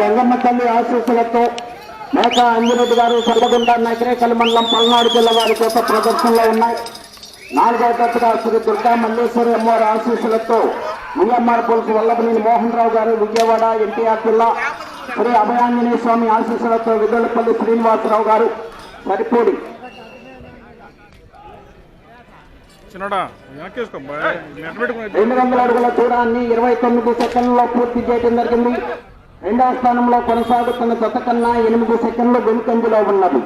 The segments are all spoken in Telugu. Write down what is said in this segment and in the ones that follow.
గంగమ్మ తల్లి ఆశీస్సులతో మేక అంజిరెడ్డి గారు చల్లగుండ నగరేకల్ మండలం పల్నాడు జిల్లా వారి చేత ప్రదర్శనలో ఉన్నాయి. నాలుగవ జట్టుగా శ్రీ దుర్గా మల్లేశ్వరి అమ్మవారి ఆశీస్సులతో విఎంఆర్ పోలీసు వల్లభనేని మోహన్ రావు గారు విజయవాడ ఎన్టీఆర్ జిల్లా శ్రీ అభయాంజనేయ స్వామి ఆశీస్సులతో విదలపల్లి శ్రీనివాసరావు గారు సరిపోడి. రెండు వందల అడుగుల దూరాన్ని ఇరవై తొమ్మిది సెకండ్లలో పూర్తి చేయడం జరిగింది. రెండవ స్థానంలో కొనసాగుతున్న జత కన్నా ఎనిమిది సెకండ్లు వెనుకంజలో ఉన్నది.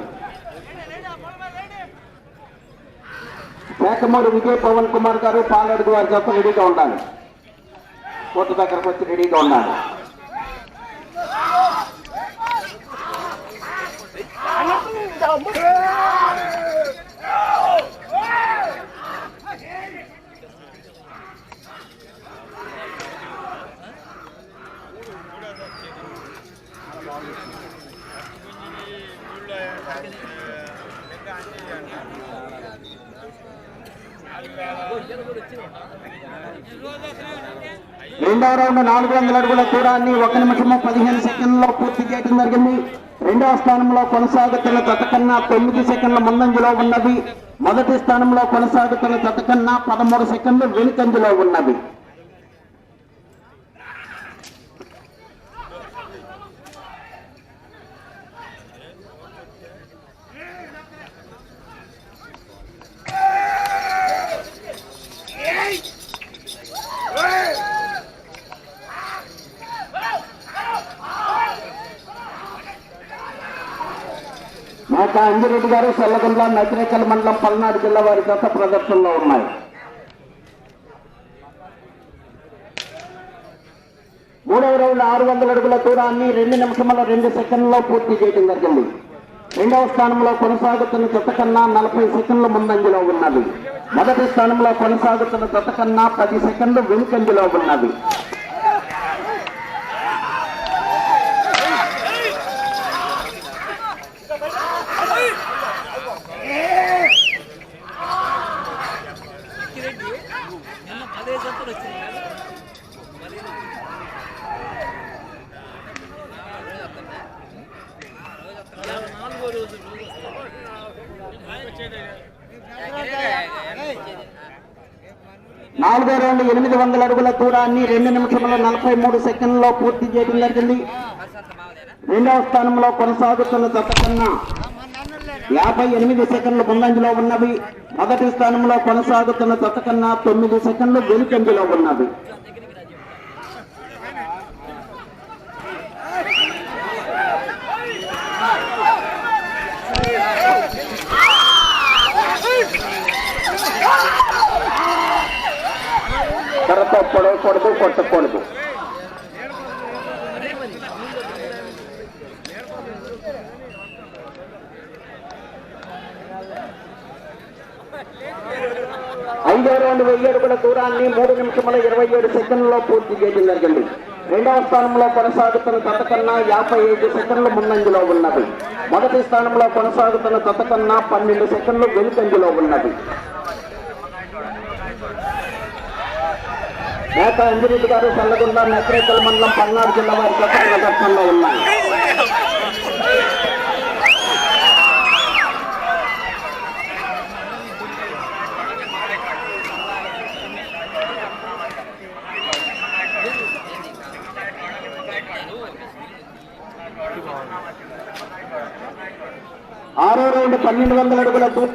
మేకమూరి విజయ్ పవన్ కుమార్ గారు పాలడుగు వారి జత రెడీగా ఉండాలి. కోర్టు దగ్గరకు వచ్చి రెడీగా ఉండాలి. రెండవ నాలుగు వందల అడుగుల దూరాన్ని ఒక నిమిషము పదిహేను సెకండ్లో పూర్తి చేయడం జరిగింది. రెండవ స్థానంలో కొనసాగుతున్న తతకన్నా తొమ్మిది సెకండ్ల ముందంజలో ఉన్నది. మొదటి స్థానంలో కొనసాగుతున్న తతకన్నా పదమూడు సెకండ్లు వెనుకంజలో ఉన్నది. ఒక అంజిరెడ్డి గారు సల్లగొండ నకిరేకల్ మండలం పల్నాడు జిల్లా వారి గత ప్రదర్శనలో ఉన్నాయి. మూడవ రౌండ్ ఆరు వందల అడుగుల దూరాన్ని రెండు నిమిషముల రెండు సెకండ్లలో పూర్తి చేయడం జరిగింది. రెండవ స్థానంలో కొనసాగుతున్న జత కన్నా నలభై సెకండ్ల ముందంజలో ఉన్నది. మొదటి స్థానంలో కొనసాగుతున్న జత కన్నా పది సెకండ్లు వెనుకంజలో ఉన్నది. నాలుగో రౌండ్ ఎనిమిది వందల అడుగుల దూరాన్ని రెండు నిమిషంలో నలభై మూడు సెకండ్లలో పూర్తి చేయడం జరిగింది. రెండవ స్థానంలో కొనసాగుతున్న జత యాభై ఎనిమిది సెకండ్లు ముందంజలో ఉన్నవి. మొదటి స్థానంలో కొనసాగుతున్న జత తొమ్మిది సెకండ్లు వెనుకంజలో ఉన్నవి. పొడవకూడదు కొట్టకూడదు ఐదో రౌండ్ వెయ్యి అడుగుల దూరాన్ని మూడు నిమిషముల ఇరవై ఏడు సెకండ్లలో పూర్తి చేయడం జరిగింది. రెండవ స్థానంలో కొనసాగుతున్న తతకన్నా యాభై ఐదు సెకండ్లు ముందంజలో ఉన్నది. మొదటి స్థానంలో కొనసాగుతున్న తతకన్నా పన్నెండు సెకండ్లు వెనుకంజలో ఉన్నది. మేక అంజిరెడ్డి గారు చల్లగుండ నకరేకల్ మండలం పల్నాడు జిల్లా వారి ప్రదర్శనలో ఉన్నాయి. ఆరో రౌండ్ పన్నెండు వందల అడుగుల దూరం.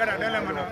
ఇక్కడ అడగలే మనం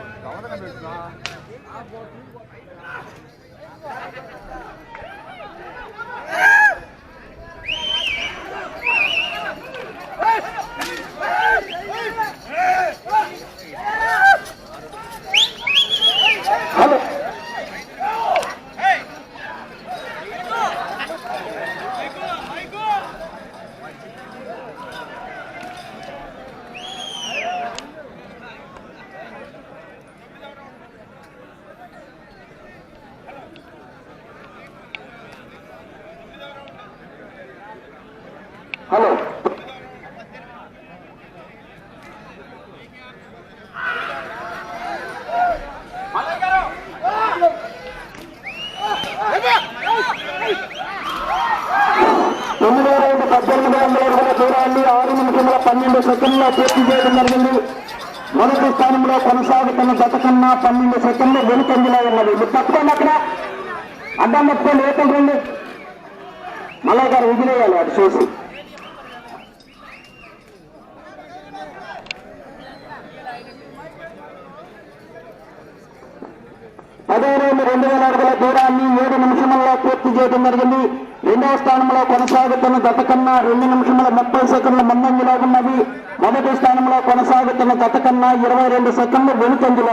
హలో తొమ్మిది రౌండ్ పద్దెనిమిది వందల అడుగుల ఆరు నిమిషముల పన్నెండు సెకండ్లో పూర్తి చేయడం జరిగింది. మొదటి స్థానంలో కొనసాగుతున్న గత కన్నా పన్నెండు సెకండ్లు వెనుకంజలో ఉన్నది. మీరు తప్పకుండా అక్కడ అడ్డం పట్టుకోండి ఏతం రండి. గారు విజిలేయాలి అది చూసి. పదో రెండు వేల అడుగుల దూరాన్ని ఏడు నిమిషముల్లో పూర్తి చేయడం జరిగింది. రెండవ స్థానంలో కొనసాగుతున్న గత కన్నా రెండు నిమిషముల ముప్పై సెకండ్ల ముందంజలో ఉన్నది మొదటి స్థానంలో కొనసాగుతున్న గత కన్నా ఇరవై రెండు సెకండ్లు వెనుకంజలో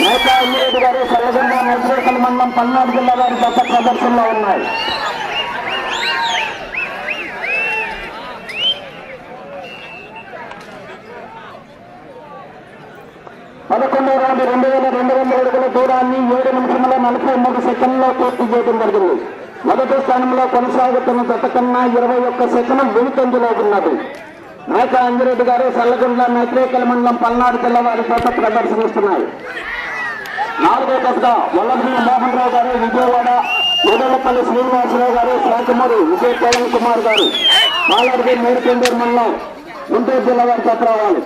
ఉన్నది మేకా గారు సల్లగొండ నజరేకల్ మండలం పల్నాడు జిల్లా వారి గత ప్రదర్శనలో ఉన్నాయి. పదకొండవ రౌండ్ రెండు వేల రెండు వందల అడుగుల దూరాన్ని ఏడు నిమిషముల నలభై మూడు సెకండ్లో పూర్తి చేయడం జరిగింది. మొదటి స్థానంలో కొనసాగుతున్న గత కన్నా ఇరవై ఒక్క సెకండ్ వెనుకంజలో ఉన్నది. మేక అంజిరెడ్డి గారు సల్లగుండ్ల నైత్రేకల్ మండలం పల్నాడు జిల్లా వారి గత ప్రదర్శనిస్తున్నారు నాలుగో దశగా వల్లభూమి మోహన్ రావు గారు విజయవాడ ఉదలపల్లి శ్రీనివాసరావు గారు శాంతమూరి విజయ పవన్ కుమార్ గారు. మాలాడికి మేరుకొండూరు మండలం గుంటూరు జిల్లా వారి గత రావాలి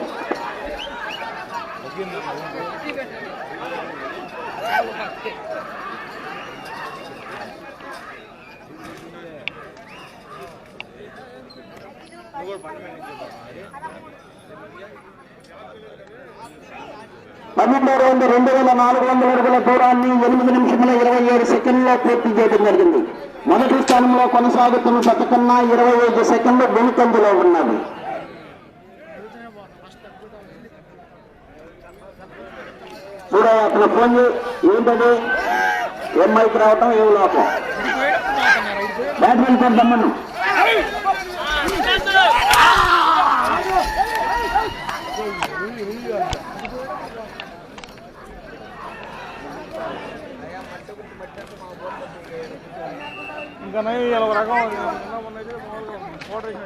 పన్నెండో రౌండ్ రెండు వేల నాలుగు వందల అడుగుల దూరాన్ని ఎనిమిది నిమిషముల ఇరవై ఏడు సెకండ్లో పూర్తి చేయడం జరిగింది. మొదటి స్థానంలో కొనసాగుతున్న శతకన్నా ఇరవై ఐదు సెకండ్లు వెనుకందులో ఉన్నది చూడ అతను ఫోన్ ఏంటది? ఏం మైక్ రావటం? ఏం లోపం? బ్యాడ్మింటన్ దమ్మను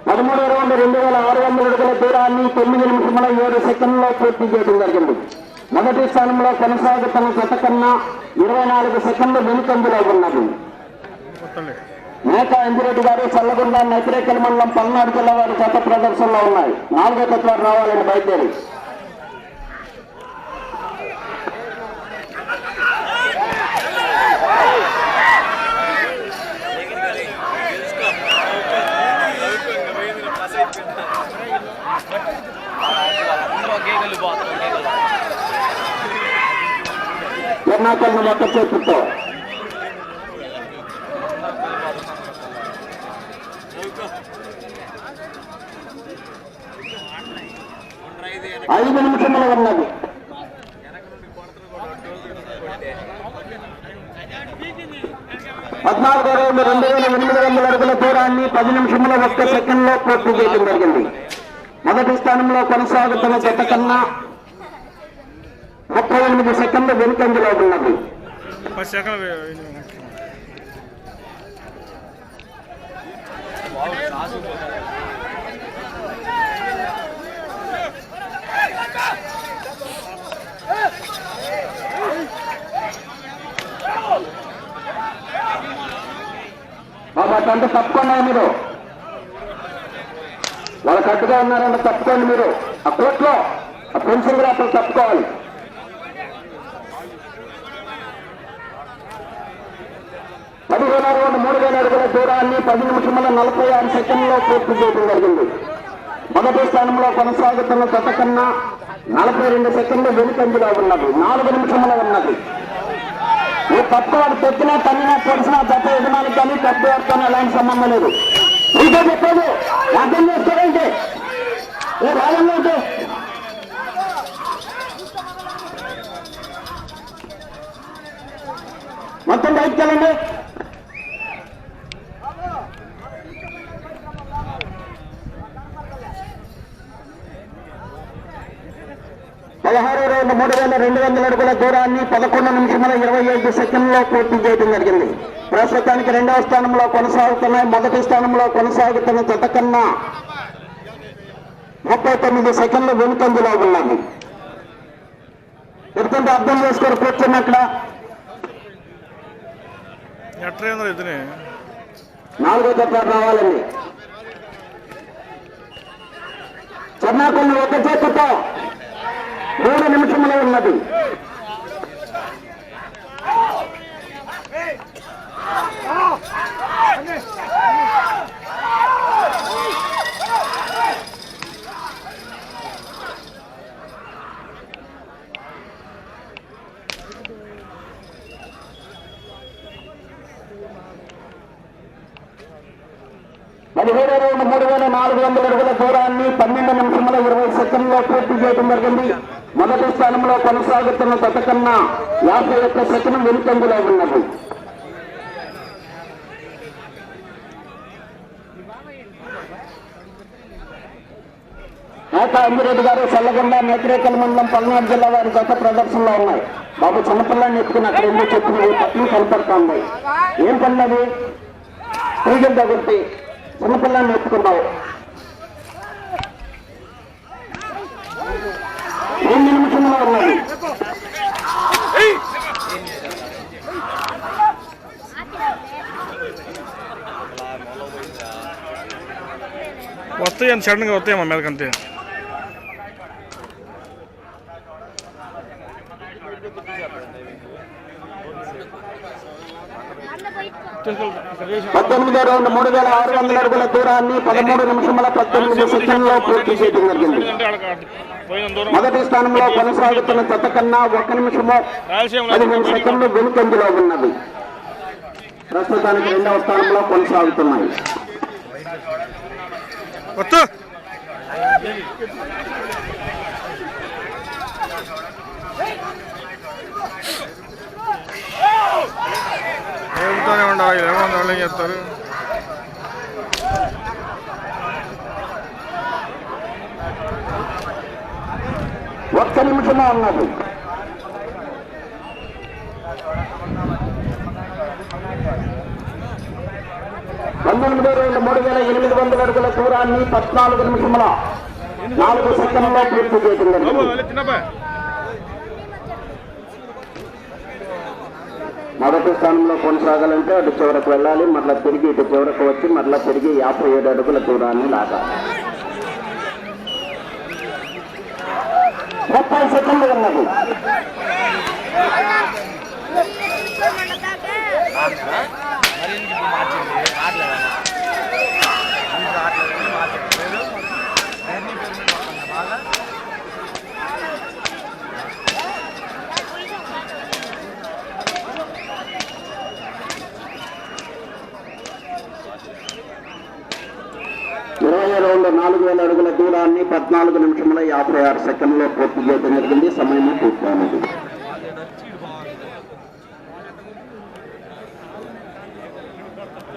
పదమూడు రౌండ్ రెండు వేల ఆరు వందల అడుగుల దూరాన్ని తొమ్మిది నిమిషముల ఏడు సెకండ్లో పూర్తి చేయడం జరిగింది మొదటి స్థానంలో కొనసాగుతున్న గత కన్నా ఇరవై నాలుగు సెకండ్లు వెనుకందులో ఉన్నది కొత్తలే మేక అంజిరెడ్డి గారు చల్లగొండ నైతిరేకల్ మండలం పల్నాడు జిల్లా వారి గత ప్రదర్శనలో ఉన్నాయి నాలుగో తత్వాలు రావాలని బయలుదేరి ఎర్నాకల్ని మొత్తం చేతుతో ఐదు నిమిషములు ఉన్నది. పద్నాలుగు రౌండ్ రెండు వేల ఎనిమిది వందల అడుగుల దూరాన్ని పది నిమిషముల ఒక్క సెకండ్లో పూర్తి చేయడం జరిగింది. మొదటి స్థానంలో కొనసాగుతున్న జత కన్నా ముప్పై ఎనిమిది సెకండ్లు వెనుకంజలో ఉన్నది. బాబా అంటే తప్పుకోండి మీరు. వాళ్ళ కట్టుగా ఉన్నారంటే తప్పుకోండి మీరు. ఆ కోట్లో ఆ పెన్సిల్ గ్రాఫ్లు తప్పుకోవాలి. పదిహేను రౌండ్ మూడు వేల అడుగుల దూరాన్ని పది నిమిషముల నలభై ఆరు సెకండ్లో పూర్తి చేయడం జరిగింది. మొదటి స్థానంలో కొనసాగుతున్న గత కన్నా నలభై రెండు సెకండ్లు వెనుకంజలో ఉన్నది. నాలుగు నిమిషముల ఉన్నది. ఈ కప్పు వాడు తెచ్చినా తన్నినా పొడిచినా జత యజమానికి కానీ కప్పు ఎలాంటి సంబంధం లేదు. ఇంకా చెప్పేది. అర్థం చేసుకోవాలంటే ఏ రాజంలో ఉంటే మొత్తం బయటకు రెండు మూడు వేల రెండు వందల అడుగుల దూరాన్ని పదకొండు నిమిషముల ఇరవై ఐదు సెకండ్లో పూర్తి చేయడం జరిగింది. ప్రస్తుతానికి రెండవ స్థానంలో కొనసాగుతున్నాయి మొదటి స్థానంలో కొనసాగుతున్న జత కన్నా ముప్పై తొమ్మిది సెకండ్లు వెనుకంజలో ఉన్నాయి. ఎందుకంటే అర్థం చేసుకొని కూర్చున్నట్ల నాలుగో జత రావాలండి. చెన్నాకొండ ఒక చేతితో మూడు నిమిషములు ఉన్నది. పదిహేడు రెండు మూడు వేల నాలుగు వందల అడుగుల దూరాన్ని పన్నెండు నిమిషముల ఇరవై సెకండ్లో పూర్తి చేయడం జరిగింది. మొదటి స్థానంలో కొనసాగుతున్న జత కన్నా యాభై ఒక్క సెకండ్ వెనుకంజలో ఉన్నది. నేత అంజిరెడ్డి గారు చల్లగొండ నేత్రేకల్ మండలం పల్నాడు జిల్లా వారి గత ప్రదర్శనలో ఉన్నాయి. బాబు చిన్నపిల్లని ఎత్తుకుని అక్కడ ఎందుకు చెప్తున్నది పట్ల కనపడుతుంది. ఏం పన్నది పూజలు తగులుతాయి చిన్నపిల్లని ఎత్తుకున్నావు. రెండు నిమిషంలో ఉన్నది వస్తాయి అని సడన్గా వస్తాయమ్మా మీదకంతే పద్దెనిమిదో రౌండ్ మూడు వేల ఆరు వందల అడుగుల దూరాన్ని పదమూడు నిమిషముల పద్దెనిమిది సెకండ్లో పూర్తి చేయడం జరిగింది. మొదటి స్థానంలో కొనసాగుతున్న జత కన్నా ఒక నిమిషము పదిహేను సెకండ్లు వెనుకంజలో ఉన్నది. ప్రస్తుతానికి రెండవ స్థానంలో కొనసాగుతున్నాయి. ఉండాలి ఏమన్నా వాళ్ళు నిమిషమే ఉన్నది పంతొమ్మిది రెండు మూడు వేల ఎనిమిది వందల అడుగుల దూరాన్ని పద్నాలుగు నిమిషముల నాలుగు సెకండ్లో పూర్తి చిన్నప్ప. మొదటి స్థానంలో కొనసాగాలంటే అటు చివరకు వెళ్ళాలి మరలా తిరిగి ఇటు చివరకు వచ్చి మరలా తిరిగి యాభై ఏడు అడుగుల దూరాన్ని లాగాలి. ముప్పై సెకండ్లు ఉన్నది మరి ఎందుకు ఇప్పుడు మార్చింది ఆటలేదా ఇంకా ఆటలేదు మార్చలేదు జర్నీ పేమెంట్ వస్తుందా బాగా ఇరవై రౌండ్ నాలుగు వేల అడుగుల దూరాన్ని పద్నాలుగు నిమిషముల యాభై ఆరు సెకండ్లో పూర్తి చేయడం జరిగింది. సమయం పూర్తయింది